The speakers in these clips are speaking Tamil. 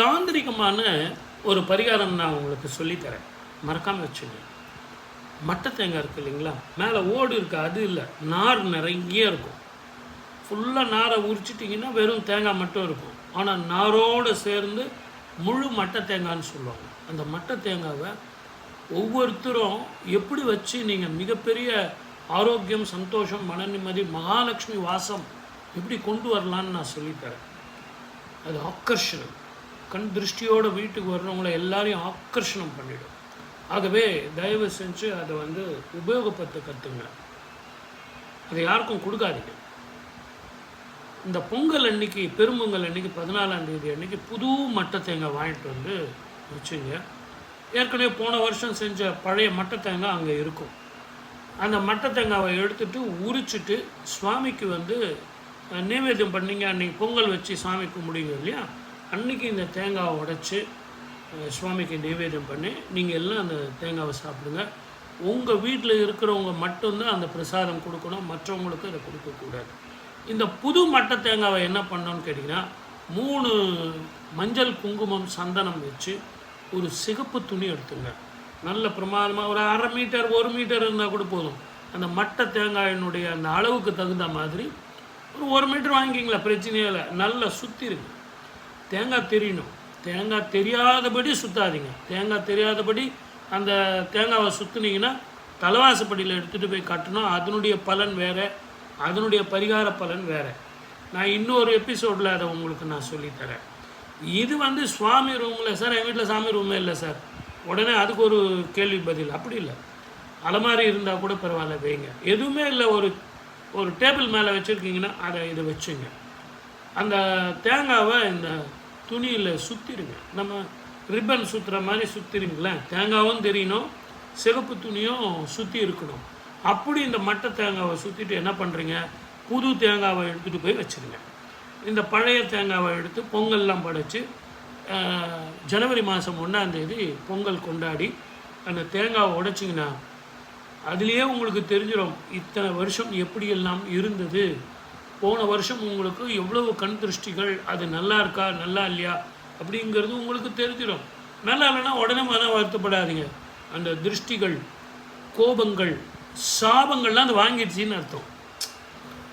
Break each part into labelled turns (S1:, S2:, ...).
S1: தாந்திரிகமான ஒரு பரிகாரம் நான் உங்களுக்கு சொல்லித்தரேன். மறக்காமல் வச்சுங்க மட்டை தேங்காய் இருக்குது இல்லைங்களா? மேலே ஓடு இருக்குது அது இல்லை. நார் நிறைய இருக்கும். ஃபுல்லாக நாரை உரிச்சிட்டிங்கன்னா வெறும் தேங்காய் மட்டும் இருக்கும். ஆனால் நாரோடு சேர்ந்து முழு மட்டை தேங்காய்னு சொல்லுவாங்க. அந்த மட்டை தேங்காவை ஒவ்வொருத்தரும் எப்படி வச்சு நீங்கள் மிகப்பெரிய ஆரோக்கியம் சந்தோஷம் மன நிம்மதி மகாலட்சுமி வாசம் எப்படி கொண்டு வரலான்னு நான் சொல்லித்தரேன். அது ஆக்கர்ஷணம். கண் திருஷ்டியோட வீட்டுக்கு வர்றவங்கள எல்லாரையும் ஆக்கர்ஷணம் பண்ணிடும். ஆகவே தயவு செஞ்சு அதை வந்து உபயோகப்படுத்த கற்றுங்க அதை யாருக்கும் கொடுக்காதீங்க. இந்த பொங்கல் அன்னைக்கு பெரும்பொங்கல் அன்னைக்கு பதினாலாம் தேதி அன்னைக்கு புது மட்டை தேங்காய் வாங்கிட்டு வந்து வச்சுங்க. ஏற்கனவே போன வருஷம் செஞ்ச பழைய மட்டை தேங்காய் அங்கே இருக்கும். அந்த மட்டை தேங்காவை எடுத்துட்டு உரிச்சிட்டு சுவாமிக்கு வந்து நைவேத்தியம் பண்ணீங்க அன்னைக்கு பொங்கல் வச்சு சாமி கும்பிடுங்க இல்லையா? அன்னைக்கு இந்த தேங்காவை உடைச்சி சுவாமிக்கு நைவேத்தியம் பண்ணி நீங்கள் எல்லாம் அந்த தேங்காவை சாப்பிடுங்க. உங்கள் வீட்டில் இருக்கிறவங்க மட்டும்தான் அந்த பிரசாதம் கொடுக்கணும் மற்றவங்களுக்கு அதை கொடுக்கக்கூடாது. இந்த புது மட்டை தேங்காவை என்ன பண்ணோன்னு கேட்டிங்கன்னா மூணு மஞ்சள் குங்குமம் சந்தனம் வச்சு ஒரு சிகப்பு துணி எடுத்துங்க. நல்ல பிரமாதமாக ஒரு அரை மீட்டர் ஒரு மீட்டர் இருந்தால் கூட போதும். அந்த மட்டை தேங்காயினுடைய அந்த அளவுக்கு தகுந்த மாதிரி ஒரு ஒரு மீட்டர் வாங்கிக்கிங்களா பிரச்சனையே இல்லை. நல்லா இருக்குது தேங்காய் தெரியணும். தேங்காய் தெரியாதபடி சுற்றாதீங்க தேங்காய் தெரியாதபடி அந்த தேங்காவை சுற்றுனீங்கன்னா தலைவாசப்படியில் எடுத்துகிட்டு போய் கட்டணும். அதனுடைய பலன் வேறு. அதனுடைய பரிகார பலன் வேறு. நான் இன்னொரு எபிசோடில் அதை உங்களுக்கு நான் சொல்லித்தரேன். இது வந்து சுவாமி ரூமில் சார் எங்கள் வீட்டில் சாமி ரூமே இல்லை சார். உடனே அதுக்கு ஒரு கேள்வி பதில். அப்படி இல்லை. அலமாரி இருந்தால் கூட பரவாயில்ல வைங்க. எதுவுமே இல்லை ஒரு ஒரு டேபிள் மேலே வச்சுருக்கீங்கன்னா அதை இதை வச்சுங்க. அந்த தேங்காவை இந்த துணியில் சுற்றிடுங்க நம்ம ரிப்பன் சுற்றுற மாதிரி சுற்றிடுங்களேன் தேங்காவும் தெரியணும். சிகப்பு துணியும் சுற்றி இருக்கணும். அப்படி இந்த மட்டை தேங்காவை சுற்றிட்டு என்ன பண்ணுறீங்க புது தேங்காவை எடுத்துகிட்டு போய் வச்சுருங்க. இந்த பழைய தேங்காவை எடுத்து பொங்கல்லாம் படைச்சி ஜனவரி மாதம் ஒன்றாந்தேதி பொங்கல் கொண்டாடி அந்த தேங்காவை உடைச்சிங்கன்னா அதுலேயே உங்களுக்கு தெரிஞ்சிடும் இத்தனை வருஷம் எப்படியெல்லாம் இருந்தது. போன வருஷம் உங்களுக்கு எவ்வளவு கண் திருஷ்டிகள் அது நல்லா இருக்கா நல்லா இல்லையா? அப்படிங்கிறது உங்களுக்கு தெரிஞ்சிடும் நல்லா இல்லைன்னா உடனே மன வருத்தப்படாதீங்க. அந்த திருஷ்டிகள் கோபங்கள் சாபங்கள்லாம் அது வாங்கிடுச்சின்னு அர்த்தம்.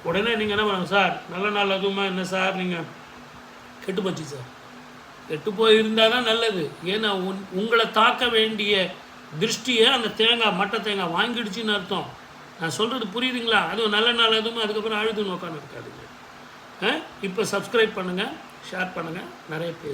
S1: உடனே நீங்கள் என்ன பண்ணுங்க சார் நல்ல நாள் அதுவுமா? என்ன சார் நீங்கள் கெட்டு போச்சு சார். கெட்டு போய் இருந்தால் தான் நல்லது. ஏன்னா உன் உங்களை தாக்க வேண்டிய திருஷ்டியை அந்த தேங்காய் மட்டை தேங்காய் வாங்கிடுச்சின்னு அர்த்தம். நான் சொல்கிறது புரியுதுங்களா? அதுவும் நல்ல நாள் அதுவும் அதுக்கப்புறம் அழுது நோக்கான்னு இருக்காதுங்க இப்போ சப்ஸ்கிரைப் பண்ணுங்கள் ஷேர் பண்ணுங்கள் நிறைய பேசு